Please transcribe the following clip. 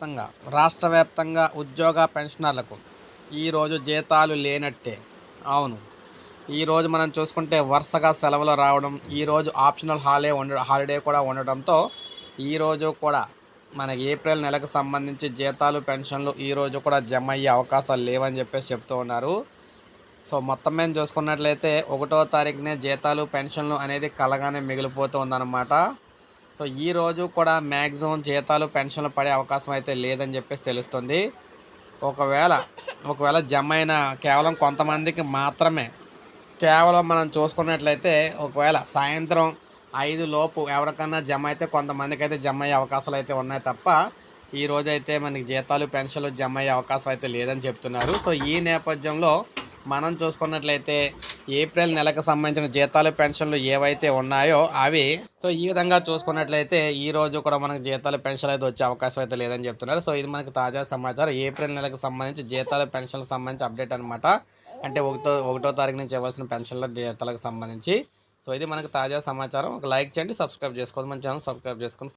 వ్యాప్తంగా రాష్ట్ర వ్యాప్తంగా ఉద్యోగ పెన్షనర్లకు ఈరోజు జీతాలు లేనట్టే. అవును. ఈరోజు మనం చూసుకుంటే వరుసగా సెలవులు రావడం ఈరోజు ఆప్షనల్ హాలే ఉండ హాలిడే కూడా ఉండడంతో ఈరోజు కూడా మనకి ఏప్రిల్ నెలకు సంబంధించి జీతాలు పెన్షన్లు ఈరోజు కూడా జమ అయ్యే అవకాశాలు లేవని చెప్పేసి చెప్తూ ఉన్నారు. సో మొత్తం మేము చూసుకున్నట్లయితే ఒకటో తారీఖునే జీతాలు పెన్షన్లు అనేది కలగానే మిగిలిపోతూ ఉందన్నమాట. సో ఈ రోజు కూడా మ్యాక్సిమం జీతాలు పెన్షన్లు పడే అవకాశం అయితే లేదని చెప్పేసి తెలుస్తుంది. ఒకవేళ ఒకవేళ జమ అయిన కేవలం కొంతమందికి మాత్రమే కేవలం మనం చూసుకున్నట్లయితే ఒకవేళ సాయంత్రం ఐదు లోపు ఎవరికన్నా జమ అయితే కొంతమందికి అయితే జమ అయ్యే అవకాశాలు అయితే ఉన్నాయి తప్ప ఈ రోజు అయితే మనకి జీతాలు పెన్షన్లు జమ అయ్యే అవకాశం అయితే లేదని చెప్తున్నారు. సో ఈ నేపథ్యంలో మనం చూసుకున్నట్లయితే ఏప్రిల్ నెలకు సంబంధించిన జీతాలు పెన్షన్లు ఏవైతే ఉన్నాయో అవి. సో ఈ విధంగా చూసుకున్నట్లయితే ఈ రోజు కూడా మనకి జీతాలు పెన్షన్లు అయితే వచ్చే అవకాశం అయితే లేదని చెప్తున్నారు. సో ఇది మనకు తాజా సమాచారం. ఏప్రిల్ నెలకు సంబంధించి జీతాలు పెన్షన్లకు సంబంధించి అప్డేట్ అనమాట అంటే ఒకటో ఒకటో తారీఖు నుంచి ఇవ్వాల్సిన పెన్షన్ల జీతాలకు సంబంధించి. సో ఇది మనకు తాజా సమాచారం. ఒక లైక్ చేయండి సబ్స్క్రైబ్ చేసుకోండి. మన ఛానల్ సబ్స్క్రైబ్ చేసుకొని